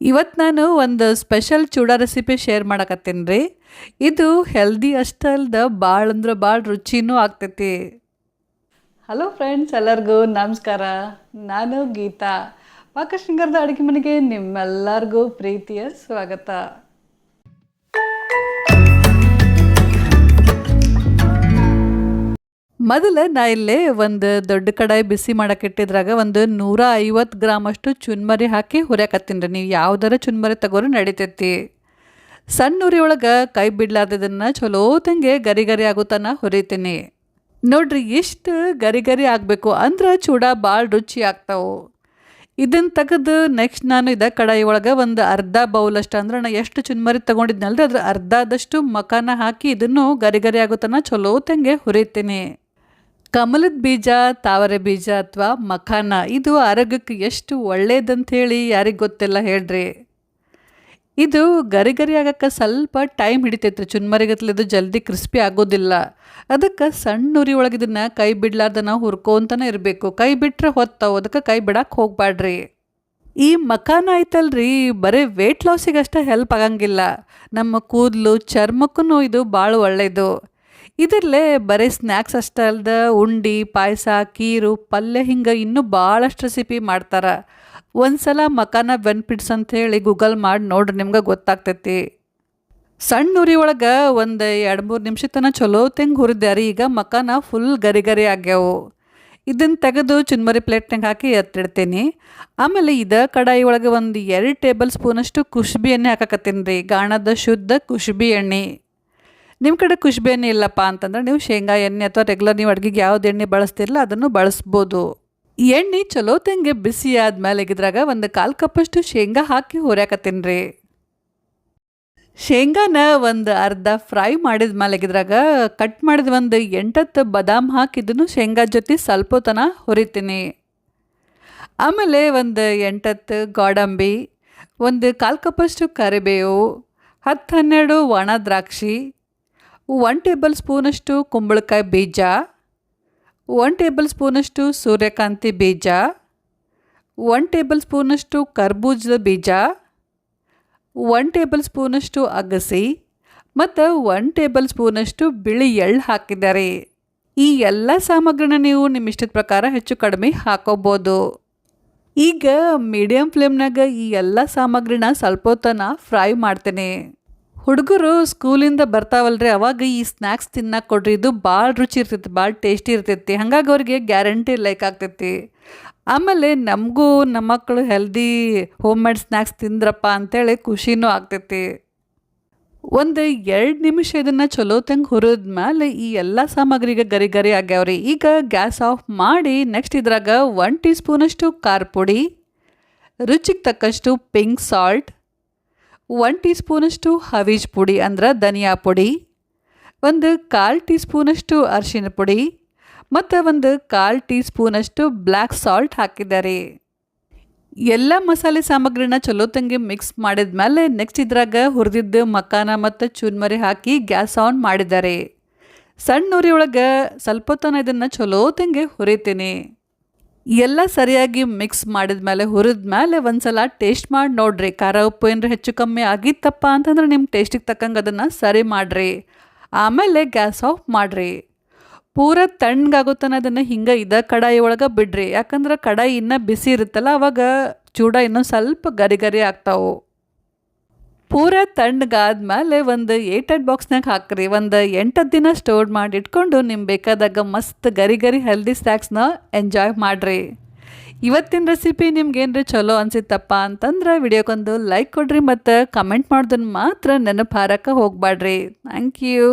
ಇವತ್ತು ನಾನು ಒಂದು ಸ್ಪೆಷಲ್ ಚೂಡ ರೆಸಿಪಿ ಶೇರ್ ಮಾಡಕತ್ತೀನಿ ರೀ. ಇದು ಹೆಲ್ದಿ ಅಷ್ಟೇ ಅಲ್ದ ಭಾಳ ಅಂದ್ರೆ ಭಾಳ ರುಚಿನೂ ಆಗ್ತೈತಿ. ಹಲೋ ಫ್ರೆಂಡ್ಸ್ ಎಲ್ಲರಿಗೂ ನಮಸ್ಕಾರ. ನಾನು ಗೀತಾ. ಪಾಕಶೃಂಗಾರದ ಅಡುಗೆ ಮನೆಗೆ ನಿಮ್ಮೆಲ್ಲರಿಗೂ ಪ್ರೀತಿಯ ಸ್ವಾಗತ. ಮೊದಲು ನಾ ಇಲ್ಲಿ ಒಂದು ದೊಡ್ಡ ಕಡಾಯಿ ಬಿಸಿ ಮಾಡಕ್ಕೆ ಇಟ್ಟಿದ್ರಾಗ ಒಂದು ನೂರ ಐವತ್ತು ಗ್ರಾಮಷ್ಟು ಚುನ್ಮರಿ ಹಾಕಿ ಹುರಿಯಾಕತ್ತೀನಿ ರೀ. ನೀವು ಯಾವ್ದಾರ ಚುನ್ಮರಿ ತಗೋರು ನಡಿತೈತಿ. ಸಣ್ಣ ಉರಿ ಒಳಗೆ ಕೈ ಬಿಡ್ಲಾರ್ದದನ್ನು ಚಲೋ ತಂಗೆ ಗರಿ ಗರಿ ಆಗುತ್ತಾನ ಹುರಿತೀನಿ. ನೋಡ್ರಿ ಎಷ್ಟು ಗರಿ ಗರಿ ಆಗಬೇಕು ಅಂದ್ರೆ ಚೂಡ ಭಾಳ ರುಚಿ ಆಗ್ತಾವೆ. ಇದನ್ನು ತೆಗೆದು ನೆಕ್ಸ್ಟ್ ನಾನು ಇದ ಕಡಾಯಿ ಒಳಗೆ ಒಂದು ಅರ್ಧ ಬೌಲ್ ಅಷ್ಟು ಅಂದ್ರೆ ನಾ ಎಷ್ಟು ಚುನ್ಮರಿ ತೊಗೊಂಡಿದ್ನಲ್ರಿ, ಅದ್ರ ಅರ್ಧದಷ್ಟು ಮಕಾನ ಹಾಕಿ ಇದನ್ನು ಗರಿ ಗರಿ ಆಗುತ್ತಾನ ಚಲೋ ತಂಗೆ ಹುರಿತೀನಿ. ಕಮಲದ ಬೀಜ, ತಾವರೆ ಬೀಜ ಅಥವಾ ಮಖಾನ, ಇದು ಆರೋಗ್ಯಕ್ಕೆ ಎಷ್ಟು ಒಳ್ಳೇದಂಥೇಳಿ ಯಾರಿಗೆ ಗೊತ್ತಿಲ್ಲ ಹೇಳ್ರಿ. ಇದು ಗರಿ ಗರಿ ಆಗಕ್ಕೆ ಸ್ವಲ್ಪ ಟೈಮ್ ಹಿಡಿತೈತ್ರಿ ಚುನ್ಮರಿಗತ್ಲೆ ಇದು ಜಲ್ದಿ ಕ್ರಿಸ್ಪಿ ಆಗೋದಿಲ್ಲ. ಅದಕ್ಕೆ ಸಣ್ಣ ಉರಿ ಒಳಗೆ ಕೈ ಬಿಡ್ಲಾರ್ದನ ಹುರ್ಕೊಂತನೇ ಇರಬೇಕು. ಕೈ ಬಿಟ್ಟರೆ ಹೊತ್ತಾವು, ಅದಕ್ಕೆ ಕೈ ಬಿಡಕ್ಕೆ ಹೋಗ್ಬಾಡ್ರಿ ಈ ಮಖಾನ ಐತಲ್ರಿ, ಬರೀ ವೆಯ್ಟ್ ಲಾಸಿಗೆ ಅಷ್ಟೇ ಹೆಲ್ಪ್ ಆಗಂಗಿಲ್ಲ. ನಮ್ಮ ಕೂದಲು ಚರ್ಮಕ್ಕೂ ಇದು ಭಾಳ ಒಳ್ಳೆಯದು ಇದರಲ್ಲೇ ಬರೀ ಸ್ನ್ಯಾಕ್ಸ್ ಅಷ್ಟೇ ಅಲ್ದ, ಉಂಡಿ, ಪಾಯಸ, ಕೀರು, ಪಲ್ಯ ಹಿಂಗೆ ಇನ್ನೂ ಭಾಳಷ್ಟು ರೆಸಿಪಿ ಮಾಡ್ತಾರೆ. ಒಂದ್ಸಲ ಮಕಾನ ಅಂತ ಹೇಳಿ ಗೂಗಲ್ ಮಾಡಿ ನೋಡ್ರಿ ನಿಮ್ಗೆ ಗೊತ್ತಾಗ್ತೈತಿ. ಸಣ್ಣ ಉರಿ ಒಳಗೆ ಒಂದು ಎರಡು ಮೂರು ನಿಮಿಷ ತನಕ ಚಲೋ ತೆಂಗೆ ಹುರಿದ್ಯಾರಿ ಈಗ ಮಕಾನ ಫುಲ್ ಗರಿ ಗರಿ ಆಗ್ಯಾವು. ಇದನ್ನು ತೆಗೆದು ಚುನ್ಮರಿ ಪ್ಲೇಟ್ನಾಗ ಹಾಕಿ ಎತ್ತಿಡ್ತೀನಿ. ಆಮೇಲೆ ಇದ ಕಡಾಯಿ ಒಳಗೆ ಒಂದು ಎರಡು ಟೇಬಲ್ ಸ್ಪೂನಷ್ಟು ಕುಸುಬಿ ಎಣ್ಣೆ ಹಾಕಕತ್ತೀನಿ ರೀ, ಗಾಣದ ಶುದ್ಧ ಕುಸುಬಿ ಎಣ್ಣೆ. ನಿಮ್ಮ ಕಡೆ ಖುಷ್ಬೆ ಎಣ್ಣೆ ಇಲ್ಲಪ್ಪ ಅಂತಂದ್ರೆ ನೀವು ಶೇಂಗಾ ಎಣ್ಣೆ ಅಥವಾ ರೆಗ್ಯುಲರ್ ನೀವು ಅಡುಗೆಗೆ ಯಾವ್ದು ಎಣ್ಣೆ ಬಳಸ್ತಿರಲ್ಲ, ಅದನ್ನು ಬಳಸ್ಬೋದು. ಎಣ್ಣೆ ಚಲೋ ತೆಂಗೆ ಬಿಸಿ ಆದ್ಮೇಲೆ ಇದ್ರಾಗ ಒಂದು ಕಾಲು ಕಪ್ಪಷ್ಟು ಶೇಂಗಾ ಹಾಕಿ ಹುರ್ಯಾಕತ್ತೀನಿ ರೀ. ಶೇಂಗಾನ ಒಂದು ಅರ್ಧ ಫ್ರೈ ಮಾಡಿದ ಮೇಲೆ ಇದ್ರಾಗ ಕಟ್ ಮಾಡಿದ ಒಂದು ಎಂಟತ್ತು ಬಾದಾಮ್ ಹಾಕಿದ್ದನ್ನು ಶೇಂಗಾ ಜೊತೆ ಸ್ವಲ್ಪ ತನ ಹುರಿತೀನಿ. ಆಮೇಲೆ ಒಂದು ಎಂಟತ್ತು ಗೋಡಂಬಿ, ಒಂದು ಕಾಲು ಕಪ್ಪಷ್ಟು ಕರಿಬೇವು, ಹತ್ತು ಹನ್ನೆರಡು ಒಣ ದ್ರಾಕ್ಷಿ ಒನ್ ಟೇಬಲ್ ಸ್ಪೂನಷ್ಟು ಕುಂಬಳಕಾಯಿ ಬೀಜ. ಒನ್ ಟೇಬಲ್ ಸ್ಪೂನಷ್ಟು ಸೂರ್ಯಕಾಂತಿ ಬೀಜ. ಒನ್ ಟೇಬಲ್ ಸ್ಪೂನಷ್ಟು ಕರ್ಬೂಜದ ಬೀಜ. ಒನ್ ಟೇಬಲ್ ಸ್ಪೂನಷ್ಟು ಅಗಸಿ. ಮತ್ತು ಒನ್ ಟೇಬಲ್ ಸ್ಪೂನಷ್ಟು ಬಿಳಿ ಎಳ್ಳು ಹಾಕಿದ್ದಾರೆ. ಈ ಎಲ್ಲ ಸಾಮಗ್ರಿನ ನೀವು ನಿಮ್ಮ ಇಷ್ಟದ ಪ್ರಕಾರ ಹೆಚ್ಚು ಕಡಿಮೆ ಹಾಕೋಬೋದು. ಈಗ ಮೀಡಿಯಮ್ ಫ್ಲೇಮ್ನಾಗ ಈ ಎಲ್ಲ ಸಾಮಗ್ರಿನ ಸ್ವಲ್ಪ ಹೊತ್ತನ ಫ್ರೈ ಮಾಡ್ತೇನೆ. ಹುಡುಗರು ಸ್ಕೂಲಿಂದ ಬರ್ತಾವಲ್ರಿ, ಅವಾಗ ಈ ಸ್ನ್ಯಾಕ್ಸ್ ತಿನ್ನಕ್ಕೆ ಕೊಡ್ರಿ, ಇದು ಭಾಳ ರುಚಿ ಇರ್ತೈತಿ ಭಾಳ ಟೇಸ್ಟಿ ಇರ್ತೈತಿ, ಹಾಗಾಗಿ ಅವ್ರಿಗೆ ಗ್ಯಾರಂಟಿ ಲೈಕ್ ಆಗ್ತೈತಿ. ಆಮೇಲೆ ನಮಗೂ ನಮ್ಮ ಮಕ್ಕಳು ಹೆಲ್ದಿ ಹೋಮ್ ಮೇಡ್ ಸ್ನ್ಯಾಕ್ಸ್ ತಿಂದ್ರಪ್ಪ ಅಂತೇಳಿ ಖುಷಿನೂ ಆಗ್ತೈತಿ. ಒಂದು ಎರಡು ನಿಮಿಷ ಇದನ್ನು ಚಲೋ ತಂಗೆ ಹುರಿದ್ಮೇಲೆ ಈ ಎಲ್ಲ ಸಾಮಗ್ರಿಗೆ ಗರಿ ಗರಿ ಆಗ್ಯಾವ್ರಿ. ಈಗ ಗ್ಯಾಸ್ ಆಫ್ ಮಾಡಿ ನೆಕ್ಸ್ಟ್ ಇದ್ರಾಗ ಒನ್ ಟೀ ಸ್ಪೂನಷ್ಟು ಖಾರ ಪುಡಿ, ರುಚಿಗೆ ತಕ್ಕಷ್ಟು ಪಿಂಕ್ ಸಾಲ್ಟ್ ಒನ್ ಟೀ ಸ್ಪೂನಷ್ಟು ಹವೀಜ್ ಪುಡಿ ಅಂದ್ರೆ ಧನಿಯಾ ಪುಡಿ, ಒಂದು ಕಾಲು ಟೀ ಸ್ಪೂನಷ್ಟು ಅರಿಶಿನ ಪುಡಿ, ಮತ್ತು ಒಂದು ಕಾಲು ಟೀ ಸ್ಪೂನಷ್ಟು ಬ್ಲ್ಯಾಕ್ ಸಾಲ್ಟ್ ಹಾಕಿದ್ದಾರೆ. ಎಲ್ಲ ಮಸಾಲೆ ಸಾಮಗ್ರಿನ ಚಲೋ ತಂಗಿ ಮಿಕ್ಸ್ ಮಾಡಿದ ಮೇಲೆ ನೆಕ್ಸ್ಟ್ ಇದ್ರಾಗ ಹುರಿದಿದ್ದ ಮಕಾನ ಮತ್ತು ಚೂನ್ಮರಿ ಹಾಕಿ ಗ್ಯಾಸ್ ಆನ್ ಮಾಡಿದ್ದಾರೆ. ಸಣ್ಣ ಉರಿ ಒಳಗೆ ಸ್ವಲ್ಪ ತನ ಇದನ್ನು ಚಲೋ ತಂಗಿ ಹುರಿತೀನಿ. ಎಲ್ಲ ಸರಿಯಾಗಿ ಮಿಕ್ಸ್ ಮಾಡಿದ ಮೇಲೆ ಹುರಿದ ಮೇಲೆ ಒಂದ್ಸಲ ಟೇಸ್ಟ್ ಮಾಡಿ ನೋಡ್ರಿ. ಖಾರ ಉಪ್ಪು ಏನಾರ ಹೆಚ್ಚು ಕಮ್ಮಿ ಆಗಿತ್ತಪ್ಪ ಅಂತಂದ್ರೆ ನಿಮ್ಮ ಟೇಸ್ಟಿಗೆ ತಕ್ಕಂಗೆ ಅದನ್ನು ಸರಿ ಮಾಡಿರಿ. ಆಮೇಲೆ ಗ್ಯಾಸ್ ಆಫ್ ಮಾಡಿರಿ. ಪೂರ ತಣ್ಣಗಾಗುತ್ತಾನೆ ಅದನ್ನು ಹಿಂಗೆ ಇದ ಕಡಾಯಿ ಒಳಗೆ ಬಿಡ್ರಿ. ಯಾಕಂದ್ರೆ ಕಡಾಯಿ ಇನ್ನೂ ಬಿಸಿ ಇರುತ್ತಲ್ಲ, ಅವಾಗ ಚೂಡ ಇನ್ನೂ ಸ್ವಲ್ಪ ಗರಿ ಗರಿ ಆಗ್ತಾವು. ಪೂರ ತಣ್ಣಗಾದ್ಮೇಲೆ ಒಂದು ಏಟೆಡ್ ಬಾಕ್ಸ್ನಾಗ ಹಾಕ್ರಿ, ಒಂದು ಎಂಟು ದಿನ ಸ್ಟೋರ್ ಮಾಡಿ ಇಟ್ಕೊಂಡು ನಿಮ್ಗೆ ಬೇಕಾದಾಗ ಮಸ್ತ್ ಗರಿ ಗರಿ ಹೆಲ್ದಿ ಸ್ನ್ಯಾಕ್ಸ್ನ ಎಂಜಾಯ್ ಮಾಡಿರಿ. ಇವತ್ತಿನ ರೆಸಿಪಿ ನಿಮ್ಗೇನ್ರಿ ಚಲೋ ಅನ್ಸಿತ್ತಪ್ಪ ಅಂತಂದ್ರೆ ವಿಡಿಯೋಕ್ಕೊಂದು ಲೈಕ್ ಕೊಡ್ರಿ ಮತ್ತು ಕಮೆಂಟ್ ಮಾಡೋದನ್ನು ಮಾತ್ರ ನೆನಪು ಹಾರಕ್ಕೆ ಹೋಗ್ಬಾಡ್ರಿ ಥ್ಯಾಂಕ್ ಯು